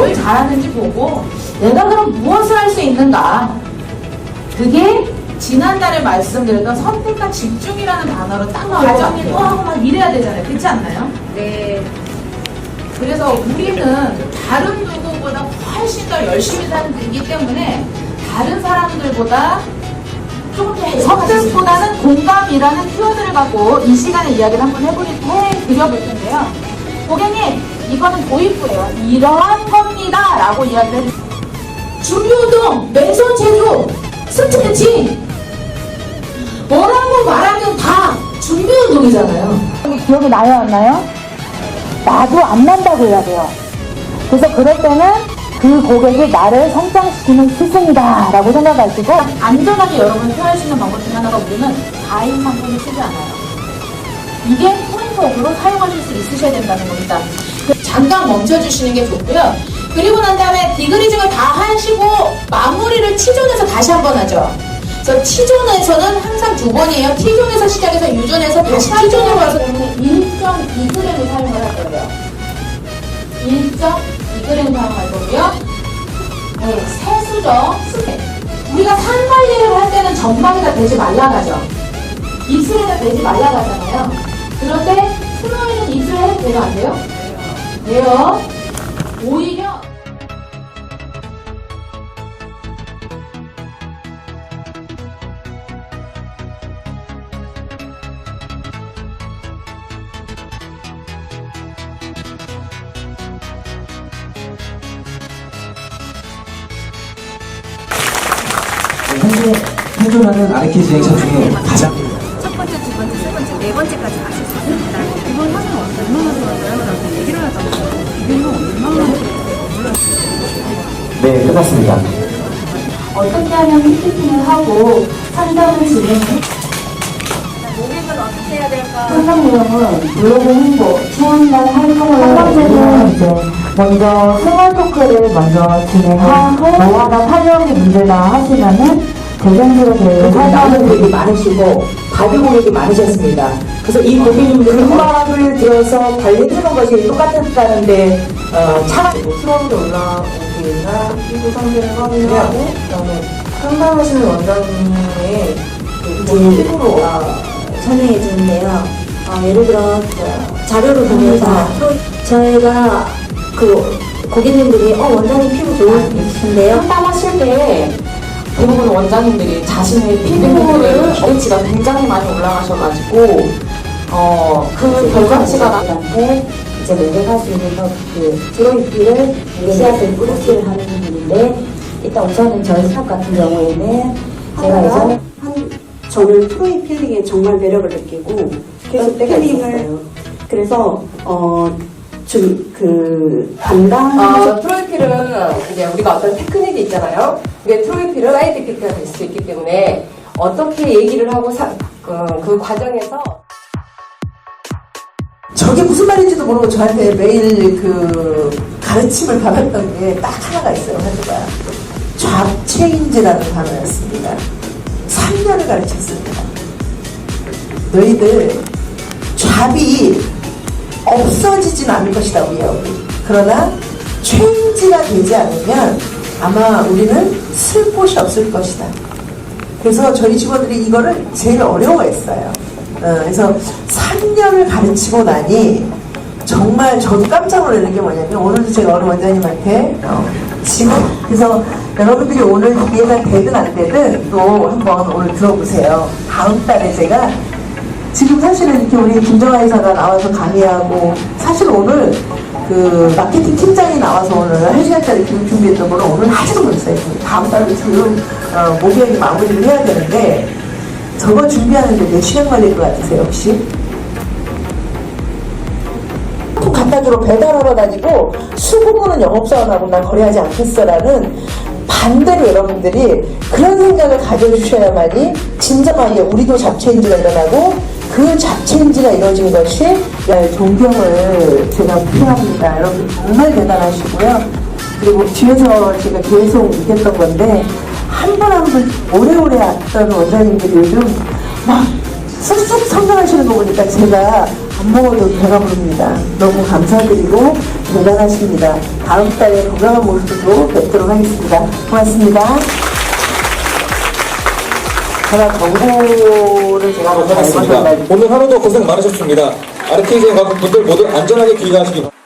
뭘 잘하는지 보고 내가 그럼 무엇을 할 수 있는가 그게 지난달에 말씀드렸던 선택과 집중이라는 단어로 딱 과정이 또 하고 막 이래야 되잖아요 그렇지 않나요? 네. 그래서 우리는 다른 누구보다 훨씬 더 열심히 사는 분이기 때문에 다른 사람들보다 조금 더 선택보다는 공감이라는 키워드를 갖고 이 시간에 이야기를 한번 해보리, 해드려볼 텐데요. 고객님, 이거는 도입부예요. 이러한 겁니다. 라고 이야기를 해주세요. 준비운동, 맨손 체조, 스트레칭. 뭐라고 말하면 다 준비운동이잖아요. 기억이 나요, 안 나요? 나도 안 난다고 해야 돼요. 그래서 그럴 때는 그 고객이 나를 성장시키는 스승이다 라고 생각하시고 안전하게 여러분을 표현할 수 있는 방법 중 하나가 우리는 과잉 상품을 쓰지 않아요. 이게 포인트업으로 사용하실 수 있으셔야 된다는 겁니다. 그 잠깐 멈춰주시는 게 좋고요. 그리고 난 다음에 디그리징을 다 하시고 마무리를 T존에서 다시 한 번 하죠. 그래서 T존에서는 항상 두 번이에요. T존에서 시작해서 U존에서 다시 T존으로 와서 1.2g을 사용을 할 거예요. 1.2g 사용할 거고요. 네, 세수죠. 스텝. 우리가 산 관리를 할 때는 점막이가 되지 말라가죠. 입술에다 대지 말라가잖아요. 그런데 스노이는 입술에 해도 돼요, 안 돼요? 돼요. 오히려 현재 생존하는 아르키 진행차 중에 가장 첫 번째, 두 번째, 세 번째, 네 번째까지 가실 수 있습니다. 이번 화장 얼마나 좋아져요? 네 끝났습니다. 어떻게 하면 피팅을 하고 상담을 진행해 고객은 어떻게 해야 될까? 상담 내용은 블로그 홍보, 체험단 활동을 첫 번째는 이제 먼저 생활 토크를 먼저 진행하고 뭐하다 활용이 문제다 하시면은 대전으로 대해 사용하는 고객이 많으시고 바디 고객이 많으셨습니다. 그래서 이 고객님들은 음악을 들어서 관리해주는 것이 똑같았다는데 어, 차 수업에 올라오기나 피부 상태를 확인하고 그다음에 상담하시는 원장님의 그 본인 피부로 설명해 주는데요. 어, 예를 들어 그 자료를 보면서 저희가 그 고객님들이 어 원장님 피부 좋으신데요. 상담하실 때 대부분 원장님들이 자신의 피부를 기대치가 굉장히 많이 올라가셔가지고 어, 그 결과치가 나 한테 이제 면접할 수 있는 그 드로이피를 씨앗을 뿌리치를 하는 부분인데 일단 우선은 저희 스탑 같은 경우에는 제가 예전에 한 저는 프로이 필링에 정말 매력을 느끼고 계속 때가 필링을. 그래서 어 좀그 담당 아, 트로이필은 이제 우리가 어떤 테크닉이 있잖아요. 근데 트로이필은 사이드 이펙트가 될 수 있기 때문에 어떻게 얘기를 하고 사, 그, 그 과정에서 저게 무슨 말인지도 모르고 저한테 매일 그 가르침을 받았던 게 딱 하나가 있어요. 한주가 잡체인지라는 단어였습니다. 3년을 가르쳤습니다. 너희들 잡이 없어지진 않을 것이다 우리. 그러나 체인지가 되지 않으면 아마 우리는 쓸 곳이 없을 것이다. 그래서 저희 직원들이 이거를 제일 어려워했어요. 어, 그래서 3년을 가르치고 나니 정말 저도 깜짝 놀라는 게 뭐냐면 오늘도 제가 어느 원장님한테 어, 지금 그래서 여러분들이 오늘 이해가 되든 안 되든 또 한번 오늘 들어보세요. 다음 달에 제가 지금 사실은 이렇게 우리 김정아 이사가 나와서 강의하고 사실 오늘 그 마케팅 팀장이 나와서 오늘 한 시간짜리 교육 준비했던 거를 오늘 하지도 못했어요. 다음 달에 지금 어, 목요일 마무리를 해야 되는데 저거 준비하는데 몇 시간 걸릴 것 같으세요 혹시? 통 갖다 주러 배달하러 다니고 수고문은 영업사원하고 난 거래하지 않겠어라는 반대로 여러분들이 그런 생각을 가져주셔야만이 진정하게 우리도 잡체인지가 일어나고 그 잡체인지가 이루어진 것이 네, 존경을 제가 표합니다. 여러분 정말 대단하시고요. 그리고 뒤에서 제가 계속 느꼈던 건데 한 분 한 분 오래오래 왔던 원장님들이 요즘 막 쑥쑥 성장하시는 거 보니까 제가 안 먹어도 배가 부릅니다. 너무 감사드리고 대단하십니다. 다음 달에 건강한 모습으로 뵙도록 하겠습니다. 고맙습니다. 제가 정보를 제가 잘 하겠습니다. 받았는데 오늘 하루도 고생 많으셨습니다. 아르케이제 가족분들 모두 안전하게 귀가하시기 바랍니다.